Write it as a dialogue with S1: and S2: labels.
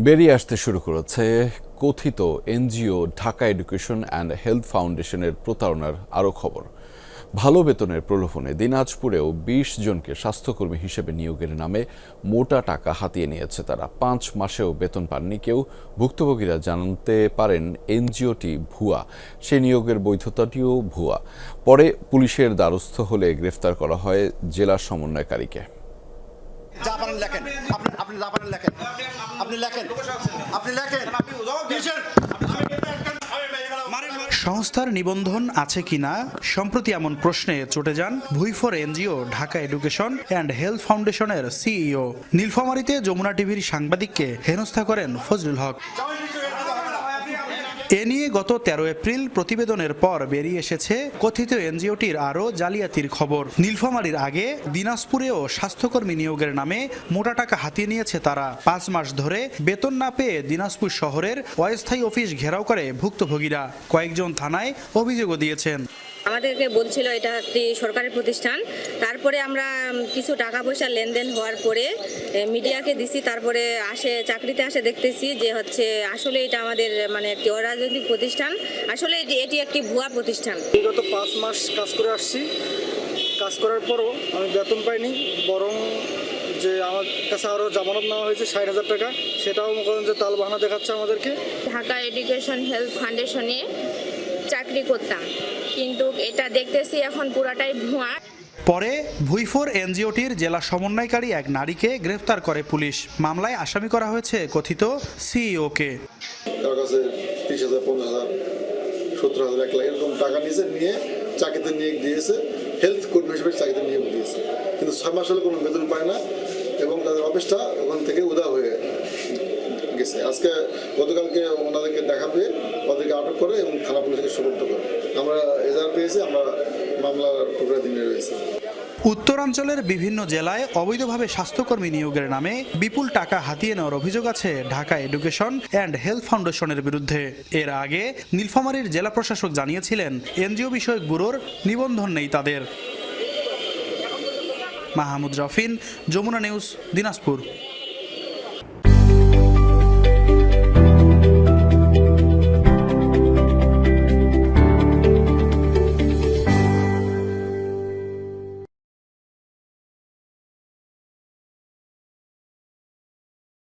S1: বেরিয়ে আসতে শুরু করেছে কথিত NGO, Dhaka education and health ফাউন্ডেশনের প্রতারণার আরও খবর। ভালো বেতনের প্রলোভনে দিনাজপুরেও বিশ জনকে স্বাস্থ্যকর্মী হিসেবে নিয়োগের নামে মোটা টাকা হাতিয়ে নিয়েছে তারা। পাঁচ মাসেও বেতন পাননি কেউ। ভুক্তভোগীরা জানতে পারেন এনজিওটি ভুয়া, সে নিয়োগের বৈধতাটিও ভুয়া। পরে পুলিশের দ্বারস্থ হলে গ্রেফতার করা হয় জেলা সমন্বয়কারীকে।
S2: পারেন লেখেন। আপনি আপনি যা পারেন লেখেন। আপনি লেখেন। আপনি লেখেন।
S3: সংস্থার নিবন্ধন আছে কিনা? সম্প্রতি এমন প্রশ্নে চটে যান ভুইফর NGO Dhaka education and health ফাউন্ডেশনের সিইও। নীলফামারীতে যমুনা টিভির সাংবাদিককে হেনস্থা করেন ফজলুল হক। এ নিয়ে গত তেরো এপ্রিল প্রতিবেদনের পর বেরিয়ে এসেছে কথিত এনজিওটির আরও জালিয়াতির খবর। নীলফামারীর আগে দিনাজপুরেও স্বাস্থ্যকর্মী নিয়োগের নামে মোটা টাকা হাতিয়ে নিয়েছে তারা। পাঁচ মাস ধরে বেতন না পেয়ে দিনাজপুর শহরের অস্থায়ী অফিস ঘেরাও করে ভুক্তভোগীরা। কয়েকজন থানায় অভিযোগও দিয়েছেন।
S4: আমাদেরকে বলছিল এটা একটি সরকারি প্রতিষ্ঠান। তারপরে আমরা কিছু টাকা পয়সা লেনদেন হওয়ার পরে মিডিয়াকে দিছি তারপরে আসে চাকরিতে আসে দেখতেছি যে হচ্ছে আসলে এটা আমাদের মানে একটি অরাজনৈতিক প্রতিষ্ঠান। আসলে এটি এটি একটি ভুয়া প্রতিষ্ঠান।
S5: বিগত পাঁচ মাস কাজ করে আসছি। কাজ করার পরও আমি বেতন পাইনি বরং যে আমার কাছে আরও জামানত নেওয়া হয়েছে ষাট হাজার টাকা সেটাও মনে করেন যে তাল বাহানা দেখাচ্ছে আমাদেরকে।
S6: ঢাকা এডুকেশন হেলথ ফাউন্ডেশনে চাকরি করতাম। কিন্তু এটা দেখতেছি এখন পুরাটাই ভুয়া।
S3: পরে ভুইফোর এনজিওটির জেলা সমন্বয়কারী এক নারীকে গ্রেফতার করে পুলিশ। মামলায় আসামি করা হয়েছে কথিত সিইওকে।
S7: কারও কাছে তিরিশ হাজার পঞ্চাশ হাজার সত্তর হাজার এক লাখ এরকম টাকা নিয়েছে নিয়ে চাকরিতে নিয়োগ দিয়েছে হেলথ কর্মী হিসেবে চাকরিতে নিয়োগ দিয়েছে। কিন্তু ছয় মাস হলে কোনো বেতন পায় না এবং তাদের অফিসটা ওখান থেকে উদা গেছে। আজকে গতকালকে ওনাদেরকে দেখা পেয়ে ওদেরকে আটক করে এবং থানা পুলিশকে সুপর্দ করে। আমরা এজাহার পেয়েছি, আমরা মামলার প্রক্রিয়াধীনে রয়েছে।
S3: উত্তরাঞ্চলের বিভিন্ন জেলায় অবৈধভাবে স্বাস্থ্যকর্মী নিয়োগের নামে বিপুল টাকা হাতিয়ে নেওয়ার অভিযোগ আছে ঢাকা এডুকেশন অ্যান্ড হেলথ ফাউন্ডেশনের বিরুদ্ধে। এর আগে নীলফামারীর জেলা প্রশাসক জানিয়েছিলেন, এনজিও বিষয়ক ব্যুরোর নিবন্ধন নেই তাদের। মাহমুদ রফিন, যমুনা নিউজ, দিনাজপুর।